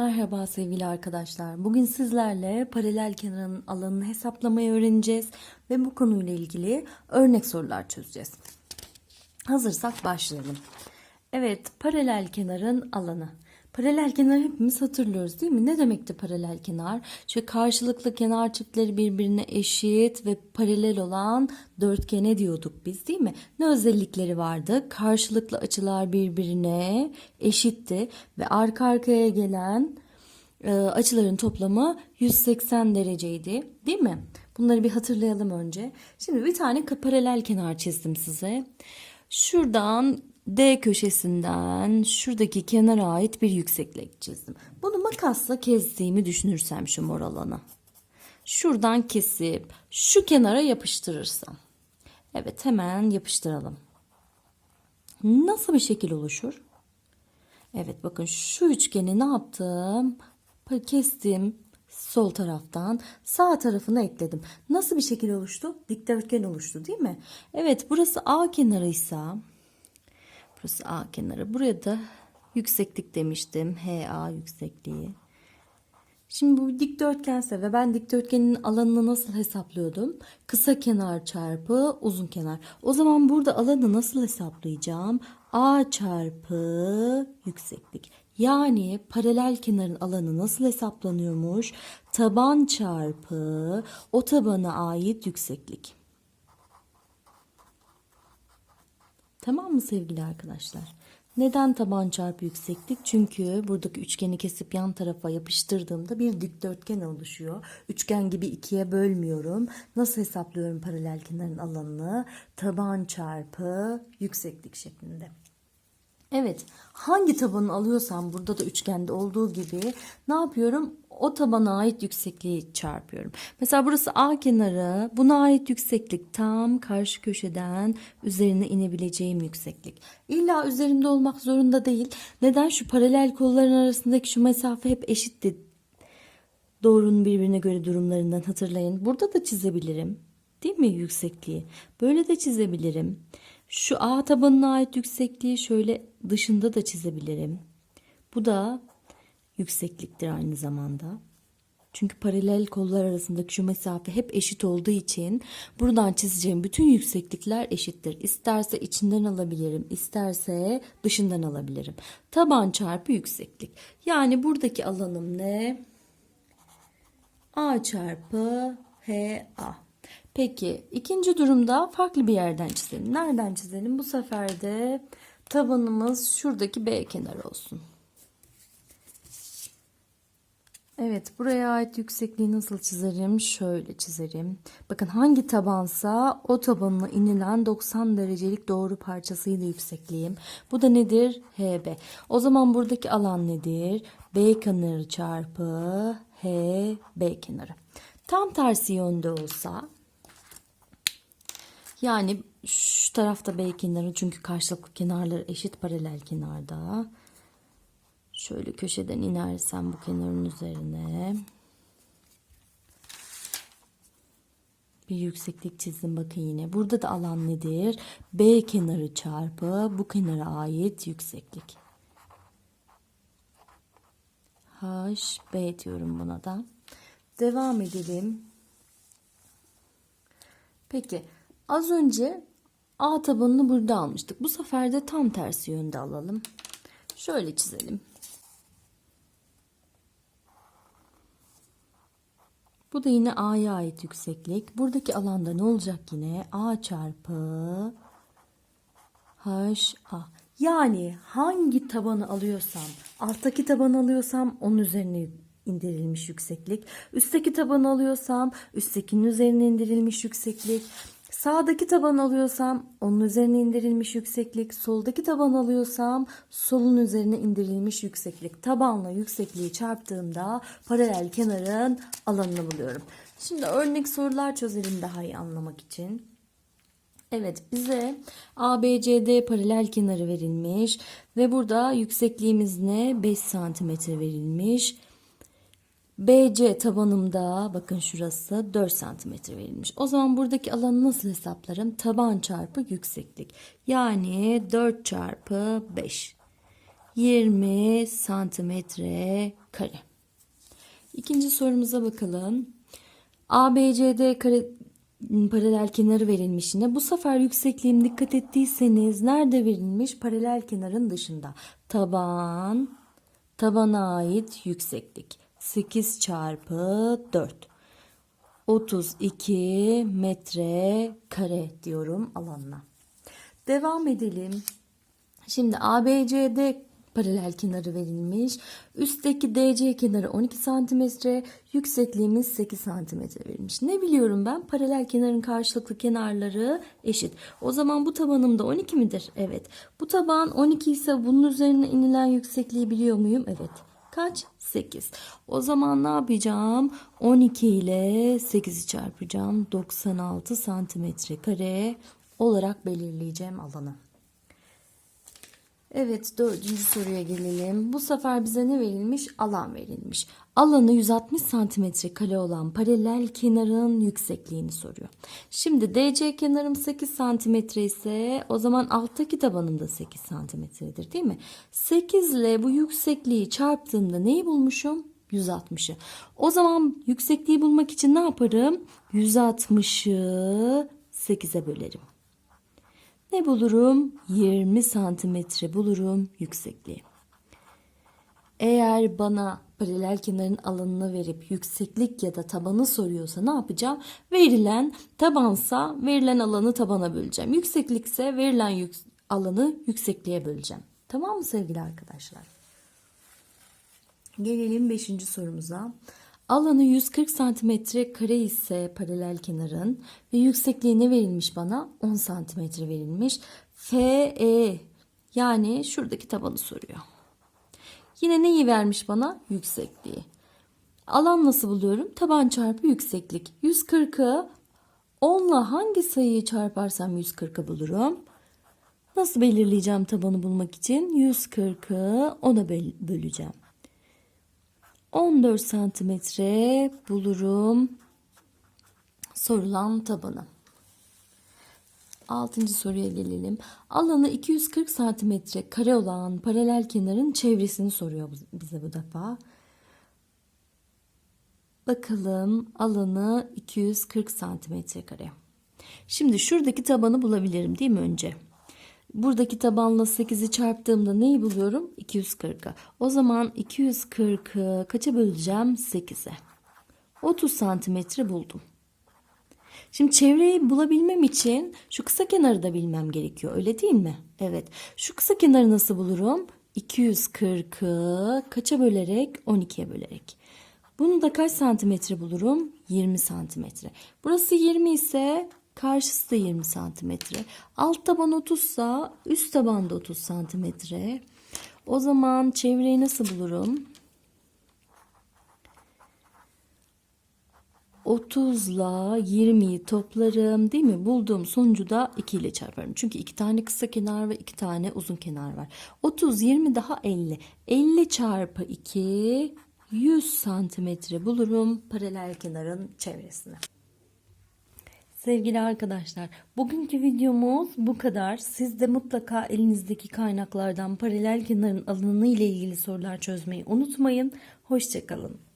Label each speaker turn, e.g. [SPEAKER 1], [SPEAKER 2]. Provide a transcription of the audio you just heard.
[SPEAKER 1] Merhaba sevgili arkadaşlar. Bugün sizlerle paralel kenarın alanını hesaplamayı öğreneceğiz ve bu konuyla ilgili örnek sorular çözeceğiz. Hazırsak başlayalım. Evet, paralel kenarın alanı. Paralel kenar hepimiz hatırlıyoruz değil mi? Ne demekti paralel kenar? Şöyle karşılıklı kenar çiftleri birbirine eşit ve paralel olan dörtgene diyorduk biz değil mi? Ne özellikleri vardı? Karşılıklı açılar birbirine eşitti ve arka arkaya gelen e, açıların toplamı 180 dereceydi değil mi? Bunları bir hatırlayalım önce. Şimdi bir tane paralel kenar çizdim size. Şuradan D köşesinden şuradaki kenara ait bir yükseklik çizdim. Bunu makasla kestiğimi düşünürsem şu mor alanı. Şuradan kesip şu kenara yapıştırırsam. Evet hemen yapıştıralım. Nasıl bir şekil oluşur? Evet bakın şu üçgeni ne yaptım? Kestim sol taraftan sağ tarafına ekledim. Nasıl bir şekil oluştu? Dikdörtgen oluştu değil mi? Evet burası A kenarıysa burası A kenarı. Buraya da yükseklik demiştim. HA yüksekliği. Şimdi bu dikdörtgense ve ben dikdörtgenin alanını nasıl hesaplıyordum? Kısa kenar çarpı uzun kenar. O zaman burada alanı nasıl hesaplayacağım? A çarpı yükseklik. Yani paralel kenarın alanı nasıl hesaplanıyormuş? Taban çarpı o tabana ait yükseklik. Tamam mı sevgili arkadaşlar? Neden taban çarpı yükseklik? Çünkü buradaki üçgeni kesip yan tarafa yapıştırdığımda bir dikdörtgen oluşuyor. Üçgen gibi ikiye bölmüyorum. Nasıl hesaplıyorum paralel kenarın alanını? Taban çarpı yükseklik şeklinde. Evet, hangi tabanı alıyorsam burada da üçgende olduğu gibi ne yapıyorum? O tabana ait yüksekliği çarpıyorum. Mesela burası A kenarı, buna ait yükseklik tam karşı köşeden üzerine inebileceğim yükseklik. İlla üzerinde olmak zorunda değil. Neden? Şu paralel kolların arasındaki şu mesafe hep eşitti. Doğrunun birbirine göre durumlarından hatırlayın. Burada da çizebilirim. Değil mi yüksekliği? Böyle de çizebilirim. Şu A tabanına ait yüksekliği şöyle dışında da çizebilirim. Bu da yüksekliktir aynı zamanda. Çünkü paralel kollar arasındaki şu mesafe hep eşit olduğu için buradan çizeceğim bütün yükseklikler eşittir. İsterse içinden alabilirim, isterse dışından alabilirim. Taban çarpı yükseklik. Yani buradaki alanım ne? A çarpı HA. Peki ikinci durumda farklı bir yerden çizelim. Nereden çizelim? Bu sefer de tabanımız şuradaki B kenarı olsun. Evet buraya ait yüksekliği nasıl çizerim? Şöyle çizerim. Bakın hangi tabansa o tabanına inilen 90 derecelik doğru parçasıyla yüksekliğim. Bu da nedir? HB. O zaman buradaki alan nedir? B kenarı çarpı HB kenarı. Tam tersi yönde olsa yani şu tarafta B kenarı çünkü karşılıklı kenarları eşit paralel kenarda. Şöyle köşeden inersem bu kenarın üzerine bir yükseklik çizdim bakın yine. Burada da alan nedir? B kenarı çarpı bu kenara ait yükseklik. H, B diyorum buna da. Devam edelim. Peki az önce A tabanını burada almıştık. Bu sefer de tam tersi yönde alalım. Şöyle çizelim. Bu da yine A'ya ait yükseklik. Buradaki alanda ne olacak yine? A çarpı H A. Yani hangi tabanı alıyorsam, alttaki tabanı alıyorsam onun üzerine indirilmiş yükseklik. Üstteki tabanı alıyorsam üsttekinin üzerine indirilmiş yükseklik. Sağdaki taban alıyorsam onun üzerine indirilmiş yükseklik, soldaki taban alıyorsam solun üzerine indirilmiş yükseklik. Tabanla yüksekliği çarptığımda paralel kenarın alanını buluyorum. Şimdi örnek sorular çözelim daha iyi anlamak için. Evet bize ABCD paralel kenarı verilmiş ve burada yüksekliğimiz ne? 5 santimetre verilmiş. BC tabanımda bakın şurası 4 santimetre verilmiş. O zaman buradaki alanı nasıl hesaplarım? Taban çarpı yükseklik. Yani 4 çarpı 5. 20 santimetre kare. İkinci sorumuza bakalım. ABCD kare paralel kenarı verilmiş yine. Bu sefer yüksekliğim dikkat ettiyseniz nerede verilmiş? Paralel kenarın dışında. Taban, tabana ait yükseklik. 8 çarpı 4. 32 metre kare diyorum alanına. Devam edelim. Şimdi ABCD paralel kenarı verilmiş. Üstteki DC kenarı 12 santimetre, yüksekliğimiz 8 santimetre verilmiş. Ne biliyorum ben? Paralel kenarın karşılıklı kenarları eşit. O zaman bu tabanım da 12 midir? Evet. Bu taban 12 ise bunun üzerine inilen yüksekliği biliyor muyum? Evet. Kaç? 8. O zaman ne yapacağım? 12 ile 8'i çarpacağım. 96 santimetre kare olarak belirleyeceğim alanı. Evet dördüncü soruya gelelim. Bu sefer bize ne verilmiş? Alan verilmiş. Alanı 160 santimetre kare olan paralel kenarın yüksekliğini soruyor. Şimdi DC kenarım 8 santimetre ise o zaman alttaki tabanım da 8 santimetredir değil mi? 8 ile bu yüksekliği çarptığımda neyi bulmuşum? 160'ı. O zaman yüksekliği bulmak için ne yaparım? 160'ı 8'e bölerim. Ne bulurum? 20 santimetre bulurum yüksekliği. Eğer bana paralel kenarın alanını verip yükseklik ya da tabanı soruyorsa ne yapacağım? Verilen tabansa verilen alanı tabana böleceğim. Yükseklikse verilen yük alanı yüksekliğe böleceğim. Tamam mı sevgili arkadaşlar? Gelelim 5. sorumuza. Alanı 140 santimetre kare ise paralel kenarın ve yüksekliği ne verilmiş bana? 10 santimetre verilmiş. FE yani şuradaki tabanı soruyor. Yine neyi vermiş bana? Yüksekliği. Alan nasıl buluyorum? Taban çarpı yükseklik. 140'ı 10 ile hangi sayıyı çarparsam 140'ı bulurum. Nasıl belirleyeceğim tabanı bulmak için? 140'ı 10'a böleceğim. 14 santimetre bulurum sorulan tabanı. Altıncı soruya gelelim. Alanı 240 santimetre kare olan paralel kenarın çevresini soruyor bize bu defa. Bakalım alanı 240 santimetre kare. Şimdi şuradaki tabanı bulabilirim değil mi önce? Buradaki tabanla 8'i çarptığımda neyi buluyorum? 240'ı. O zaman 240'ı kaça böleceğim? 8'e. 30 santimetre buldum. Şimdi çevreyi bulabilmem için şu kısa kenarı da bilmem gerekiyor. Öyle değil mi? Evet. Şu kısa kenarı nasıl bulurum? 240'ı kaça bölerek? 12'ye bölerek. Bunu da kaç santimetre bulurum? 20 santimetre. Burası 20 ise Karşısı da 20 santimetre. Alt taban 30 sa üst taban da 30 santimetre. O zaman çevreyi nasıl bulurum? 30 ile 20'yi toplarım değil mi? Bulduğum sonucu da 2 ile çarparım. Çünkü 2 tane kısa kenar ve 2 tane uzun kenar var. 30, 20 daha 50. 50 çarpı 2 100 santimetre bulurum paralel kenarın çevresini. Sevgili arkadaşlar, bugünkü videomuz bu kadar. Siz de mutlaka elinizdeki kaynaklardan paralel kenarın alanı ile ilgili sorular çözmeyi unutmayın. Hoşçakalın.